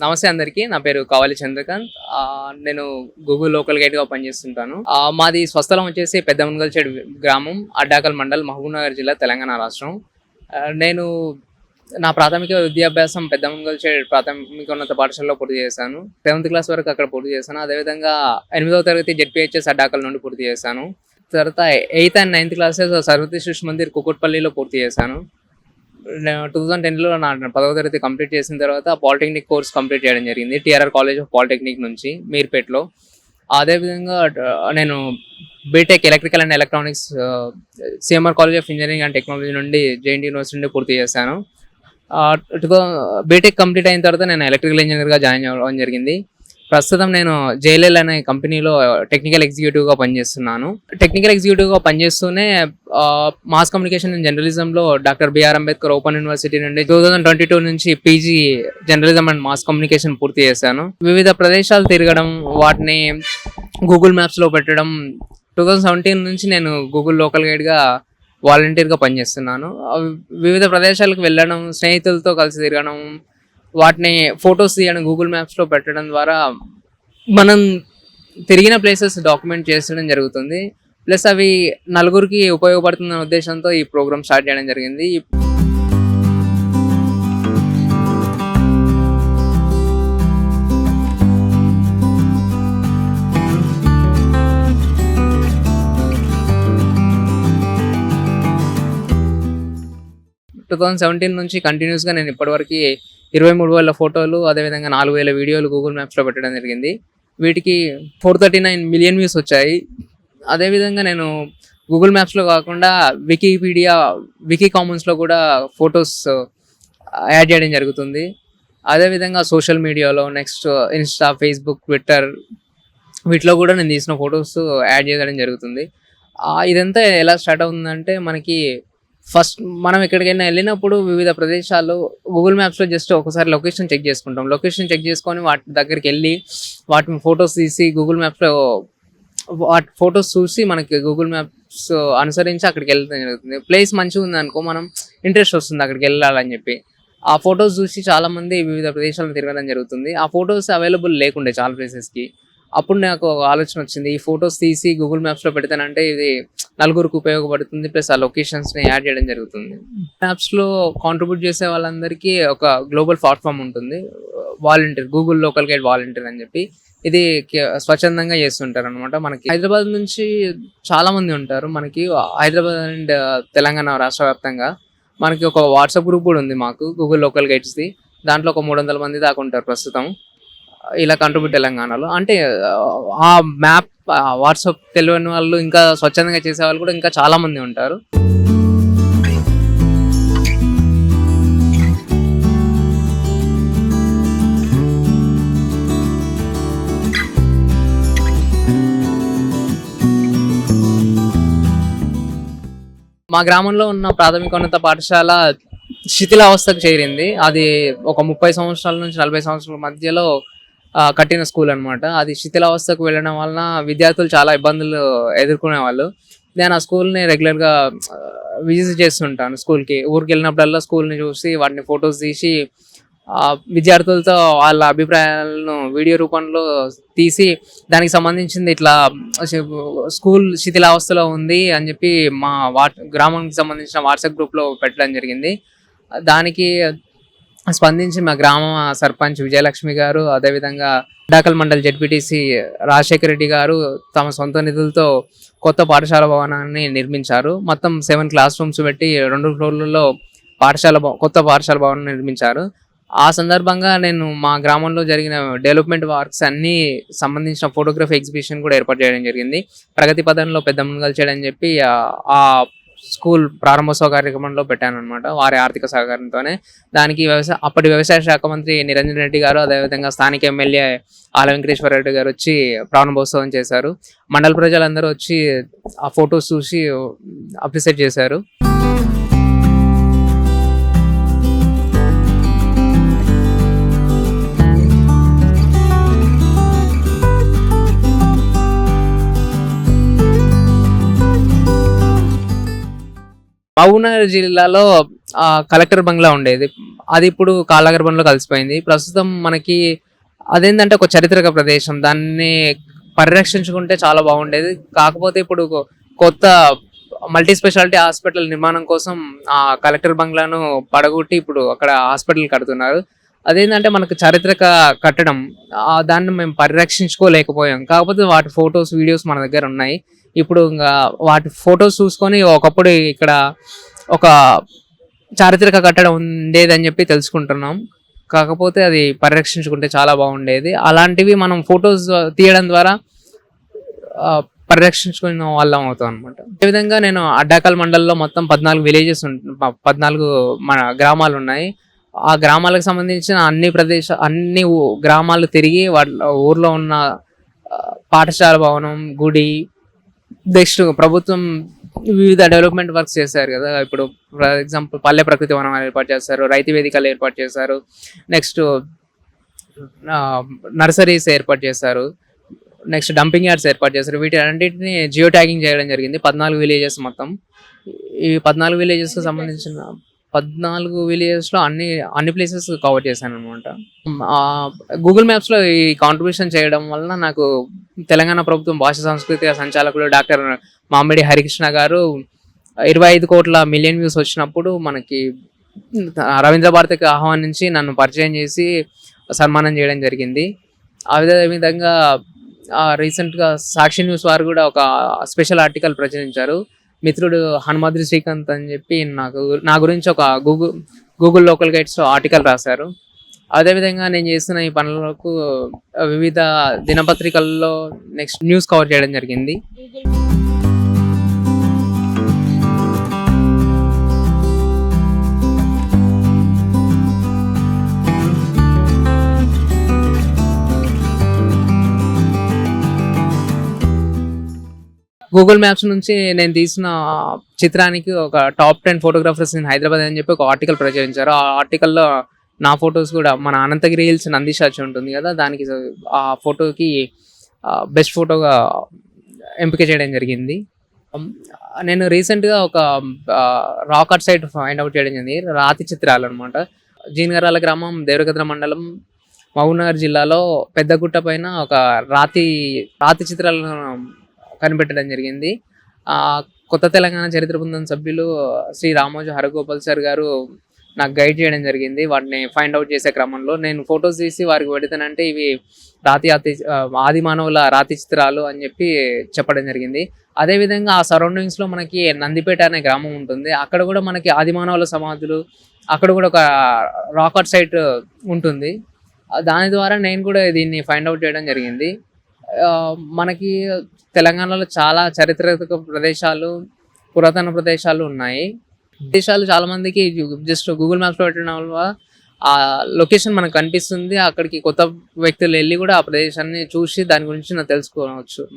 నమస్తే అందరికీ. నా పేరు కావాలి చంద్రకాంత్. నేను గూగుల్ లోకల్ గైడ్గా పనిచేస్తుంటాను. మాది స్వస్థలం వచ్చేసి పెద్ద మునగల్చేడు గ్రామం అడ్డాకల్ మండల్ మహబూబ్నగర్ జిల్లా తెలంగాణ రాష్ట్రం. నేను నా ప్రాథమిక విద్యాభ్యాసం పెద్ద మునగల్చేడు ప్రాథమికోన్నత పాఠశాలలో పూర్తి చేశాను. సెవెంత్ క్లాస్ వరకు అక్కడ పూర్తి చేశాను. అదేవిధంగా ఎనిమిదవ తరగతి జెడ్పిహెచ్ఎస్ అడ్డాకల్ నుండి పూర్తి చేశాను. తర్వాత eighth and ninth classes Saraswati Shishu Mandir కుకుట్పల్లిలో పూర్తి చేశాను. టూ థౌసండ్ టెన్లో నా పదవ తరగతి కంప్లీట్ చేసిన తర్వాత పాలిటెక్నిక్ కోర్స్ కంప్లీట్ చేయడం జరిగింది టిఆర్ఆర్ కాలేజ్ ఆఫ్ పాలిటెక్నిక్ నుంచి మీర్పేట్లో అదేవిధంగా నేను B Tech electrical and electronics CMR college of engineering and technology నుండి జేఎన్టీ యూనివర్సిటీ నుండి పూర్తి చేశాను. బీటెక్ కంప్లీట్ అయిన తర్వాత నేను ఎలక్ట్రికల్ ఇంజనీర్గా జాయిన్ అవ్వడం జరిగింది. ప్రస్తుతం నేను జేఎల్ఎల్ అనే కంపెనీలో టెక్నికల్ ఎగ్జిక్యూటివ్గా పనిచేస్తున్నాను. టెక్నికల్ ఎగ్జిక్యూటివ్గా పనిచేస్తూనే మాస్ కమ్యూనికేషన్ అండ్ జర్నలిజంలో doctor BR Ambedkar open university నుండి టూ థౌజండ్ ట్వంటీ టూ నుంచి PG journalism and mass communication పూర్తి చేశాను. వివిధ ప్రదేశాలు తిరగడం వాటిని గూగుల్ మ్యాప్స్లో పెట్టడం టూ థౌజండ్ సెవెంటీన్ నుంచి నేను గూగుల్ లోకల్ గైడ్గా వాలంటీర్గా పనిచేస్తున్నాను. వివిధ ప్రదేశాలకు వెళ్ళడం స్నేహితులతో కలిసి తిరగడం వాటిని ఫొటోస్ తీయడం గూగుల్ మ్యాప్స్లో పెట్టడం ద్వారా మనం తిరిగిన ప్లేసెస్ డాక్యుమెంట్ చేసడం జరుగుతుంది. ప్లస్ అవి నలుగురికి ఉపయోగపడుతున్న ఉద్దేశంతో ఈ ప్రోగ్రామ్ స్టార్ట్ చేయడం జరిగింది. టూ థౌజండ్ సెవెంటీన్ నుంచి కంటిన్యూస్గా నేను ఇప్పటివరకు ఇరవై మూడు వేల ఫోటోలు అదేవిధంగా నాలుగు వేల వీడియోలు గూగుల్ మ్యాప్స్లో పెట్టడం జరిగింది. వీటికి four thirty nine million views వచ్చాయి. అదేవిధంగా నేను గూగుల్ మ్యాప్స్లో కాకుండా వికీపీడియా వికీ కామన్స్లో కూడా ఫొటోస్ యాడ్ uh, చేయడం జరుగుతుంది. అదేవిధంగా సోషల్ మీడియాలో నెక్స్ట్ ఇన్స్టా ఫేస్బుక్ ట్విట్టర్ వీటిలో కూడా నేను తీసిన ఫొటోస్ యాడ్ uh, చేయడం జరుగుతుంది. ఇదంతా ఎలా స్టార్ట్ అవుతుందంటే మనకి ఫస్ట్ మనం ఎక్కడికైనా వెళ్ళినప్పుడు వివిధ ప్రదేశాల్లో గూగుల్ మ్యాప్స్లో జస్ట్ ఒకసారి లొకేషన్ చెక్ చేసుకుంటాం. లొకేషన్ చెక్ చేసుకొని వాటి దగ్గరికి వెళ్ళి వాటిని ఫొటోస్ తీసి గూగుల్ మ్యాప్స్లో వాటి ఫొటోస్ చూసి మనకి గూగుల్ మ్యాప్స్ అనుసరించి అక్కడికి వెళ్ళడం జరుగుతుంది. ప్లేస్ మంచిగా ఉంది అనుకో మనం ఇంట్రెస్ట్ వస్తుంది అక్కడికి వెళ్ళాలని చెప్పి. ఆ ఫొటోస్ చూసి చాలామంది వివిధ ప్రదేశాలను తిరగడం జరుగుతుంది. ఆ ఫొటోస్ అవైలబుల్ లేకుండే చాలా ప్లేసెస్కి అప్పుడు నాకు ఒక ఆలోచన వచ్చింది. ఈ ఫొటోస్ తీసి గూగుల్ మ్యాప్స్లో పెడతానంటే ఇది నలుగురికి ఉపయోగపడుతుంది ప్లస్ ఆ లొకేషన్స్ని యాడ్ చేయడం జరుగుతుంది. మ్యాప్స్లో కాంట్రిబ్యూట్ చేసే వాళ్ళందరికీ ఒక గ్లోబల్ ప్లాట్ఫామ్ ఉంటుంది. Volunteer Google local guide volunteer అని చెప్పి. ఇది స్వచ్ఛందంగా చేస్తుంటారు అనమాట మనకి. హైదరాబాద్ నుంచి చాలా మంది ఉంటారు. మనకి హైదరాబాద్ అండ్ తెలంగాణ రాష్ట్ర వ్యాప్తంగా మనకి ఒక వాట్సాప్ గ్రూప్ కూడా ఉంది మాకు గూగుల్ లోకల్ గైడ్స్ది దాంట్లో ఒక మూడు వందల మంది దాకా ఉంటారు ప్రస్తుతం. ఇలా కంట్రిబ్యూట్ తెలంగాణలో. అంటే ఆ మ్యాప్ వాట్సాప్ తెలియని వాళ్ళు ఇంకా స్వచ్ఛందంగా చేసే వాళ్ళు కూడా ఇంకా చాలా మంది ఉంటారు. మా గ్రామంలో ఉన్న ప్రాథమికోన్నత పాఠశాల శిథిలావస్థకు చేరింది. అది ఒక ముప్పై సంవత్సరాల నుంచి నలభై సంవత్సరాల మధ్యలో కట్టిన స్కూల్ అన్నమాట. అది శిథిలావస్థకు వెళ్ళడం వలన విద్యార్థులు చాలా ఇబ్బందులు ఎదుర్కొనే వాళ్ళు నేను ఆ స్కూల్ని రెగ్యులర్గా విజిట్ చేస్తుంటాను స్కూల్కి. ఊరికి వెళ్ళినప్పుడల్లా స్కూల్ని చూసి వాటిని ఫొటోస్ తీసి విద్యార్థులతో వాళ్ళ అభిప్రాయాలను వీడియో రూపంలో తీసి దానికి సంబంధించింది ఇట్లా స్కూల్ శిథిలావస్థలో ఉంది అని చెప్పి మా వాట్ గ్రామానికి సంబంధించిన వాట్సాప్ గ్రూప్లో పెట్టడం జరిగింది. దానికి స్పందించి మా గ్రామ సర్పంచ్ విజయలక్ష్మి గారు అదేవిధంగా డాకల్ మండల్ జెడ్పీటీసీ రాజశేఖర రెడ్డి గారు తమ సొంత నిధులతో కొత్త పాఠశాల భవనాన్ని నిర్మించారు. మొత్తం సెవెన్ క్లాస్ రూమ్స్ పెట్టి రెండు ఫ్లోర్లలో పాఠశాల కొత్త పాఠశాల భవనం నిర్మించారు. ఆ సందర్భంగా నేను మా గ్రామంలో జరిగిన డెవలప్మెంట్ వర్క్స్ అన్ని సంబంధించిన ఫోటోగ్రఫీ ఎగ్జిబిషన్ కూడా ఏర్పాటు చేయడం జరిగింది. ప్రగతి పదంలో పెద్ద ముందుగా చేయడం చెప్పి ఆ స్కూల్ ప్రారంభోత్సవ కార్యక్రమంలో పెట్టాను అనమాట వారి ఆర్థిక సహకారంతోనే. దానికి వ్యవసాయ అప్పటి వ్యవసాయ శాఖ మంత్రి నిరంజన్ రెడ్డి గారు అదేవిధంగా స్థానిక ఎమ్మెల్యే ఆల వెంకటేశ్వర రెడ్డి గారు వచ్చి ప్రారంభోత్సవం చేశారు. మండల ప్రజలందరూ వచ్చి ఆ ఫొటోస్ చూసి అప్రిసియేట్ చేశారు. మహబూబ్నగర్ జిల్లాలో ఆ, కలెక్టర్ బంగ్లా ఉండేది. అది ఇప్పుడు కాలాగర్ బంగ్లా కలిసిపోయింది. ప్రస్తుతం మనకి అదేంటంటే ఒక చారిత్రక ప్రదేశం. దాన్ని పరిరక్షించుకుంటే చాలా బాగుండేది. కాకపోతే ఇప్పుడు కొత్త మల్టీ స్పెషాలిటీ హాస్పిటల్ నిర్మాణం కోసం ఆ కలెక్టర్ బంగ్లాను పడగొట్టి ఇప్పుడు అక్కడ హాస్పిటల్ కడుతున్నారు. అదేంటంటే మనకు చారిత్రక కట్టడం దాన్ని మేము పరిరక్షించుకోలేకపోయాం. కాకపోతే వాటి ఫొటోస్ వీడియోస్ మన దగ్గర ఉన్నాయి. ఇప్పుడు ఇంకా వాటి ఫొటోస్ చూసుకొని ఒకప్పుడు ఇక్కడ ఒక చారిత్రక కట్టడం ఉండేదని చెప్పి తెలుసుకుంటున్నాం. కాకపోతే అది పరిరక్షించుకుంటే చాలా బాగుండేది. అలాంటివి మనం ఫొటోస్ తీయడం ద్వారా పరిరక్షించుకున్న వాళ్ళం అవుతాం అనమాట అదేవిధంగా నేను అడ్డాకల్ మండలంలో మొత్తం పద్నాలుగు విలేజెస్ పద్నాలుగు మన గ్రామాలు ఉన్నాయి. ఆ గ్రామాలకు సంబంధించిన అన్ని ప్రదేశ అన్ని గ్రామాలు తిరిగి వాళ్ళ ఊర్లో ఉన్న పాఠశాల భవనం గుడి నెక్స్ట్ ప్రభుత్వం వివిధ డెవలప్మెంట్ వర్క్స్ చేశారు కదా. ఇప్పుడు ఫర్ ఎగ్జాంపుల్ పల్లె ప్రకృతి వనం ఏర్పాటు చేశారు రైతు వేదికలు ఏర్పాటు చేశారు నెక్స్ట్ నర్సరీస్ ఏర్పాటు చేశారు నెక్స్ట్ డంపింగ్ యార్డ్స్ ఏర్పాటు చేశారు. వీటి అన్నింటిని జియో ట్యాగింగ్ చేయడం జరిగింది. పద్నాలుగు విలేజెస్ మొత్తం. ఈ పద్నాలుగు విలేజెస్కి సంబంధించిన పద్నాలుగు విలేజెస్లో అన్ని అన్ని ప్లేసెస్ కవర్ చేశాను అనమాట గూగుల్ మ్యాప్స్లో ఈ కాంట్రిబ్యూషన్ చేయడం వలన నాకు తెలంగాణ ప్రభుత్వం భాష సంస్కృతి సంచాలకులు డాక్టర్ మామిడి హరికృష్ణ గారు ఇరవై ఐదు కోట్ల మిలియన్ వ్యూస్ వచ్చినప్పుడు మనకి రవీంద్ర భారతికి ఆహ్వానించి నన్ను పరిచయం చేసి సన్మానం చేయడం జరిగింది. ఆ విధంగా రీసెంట్గా సాక్షి న్యూస్ వారు కూడా ఒక స్పెషల్ ఆర్టికల్ ప్రచురించారు. మిత్రుడు హనుమాద్రి శ్రీకాంత్ అని చెప్పి నాకు నా గురించి ఒక Google Google local guides article రాశారు. అదేవిధంగా నేను చేస్తున్న ఈ పనులకు వివిధ దినపత్రికల్లో నెక్స్ట్ న్యూస్ కవర్ చేయడం జరిగింది. గూగుల్ మ్యాప్స్ నుంచి నేను తీసిన చిత్రానికి ఒక top ten photographers in Hyderabad అని చెప్పి ఒక ఆర్టికల్ ప్రచురించారు. ఆ ఆర్టికల్లో నా ఫొటోస్ కూడా మన అనంతగిరి హిల్స్ నందిశాచి ఉంటుంది కదా దానికి ఆ ఫోటోకి బెస్ట్ ఫోటోగా ఎంపిక చేయడం జరిగింది. నేను రీసెంట్గా ఒక rock art site find out చేయడం జరిగింది. రాతి చిత్రాలు అనమాట జీనగరాల గ్రామం దేవరగద్ర మండలం మహబూబ్నగర్ జిల్లాలో పెద్దగుట్ట పైన ఒక రాతి రాతి చిత్రాలను కనిపెట్టడం జరిగింది. కొత్త తెలంగాణ చరిత్ర బృందం సభ్యులు శ్రీ రామోజు హరగోపాల్ సార్ గారు నాకు గైడ్ చేయడం జరిగింది. వాటిని ఫైండ్ అవుట్ చేసే క్రమంలో నేను ఫొటోస్ తీసి వారికి పెడతానంటే ఇవి రాతి అతి ఆది మానవుల రాతి చిత్రాలు అని చెప్పి చెప్పడం జరిగింది. అదేవిధంగా ఆ సరౌండింగ్స్లో మనకి నందిపేట అనే గ్రామం ఉంటుంది. అక్కడ కూడా మనకి ఆది మానవుల సమాధులు అక్కడ కూడా ఒక రాకట్ సైట్ ఉంటుంది. దాని ద్వారా నేను కూడా దీన్ని ఫైండ్ అవుట్ చేయడం జరిగింది. మనకి తెలంగాణలో చాలా చారిత్రక ప్రదేశాలు పురాతన ప్రదేశాలు ఉన్నాయి. ప్రదేశాలు చాలా మందికి జస్ట్ గూగుల్ మ్యాప్స్ పెట్టడం వల్ల ఆ లొకేషన్ మనకు కనిపిస్తుంది. అక్కడికి కొత్త వ్యక్తులు వెళ్ళి కూడా ఆ ప్రదేశాన్ని చూసి దాని గురించి నాకు తెలుసుకోవచ్చు.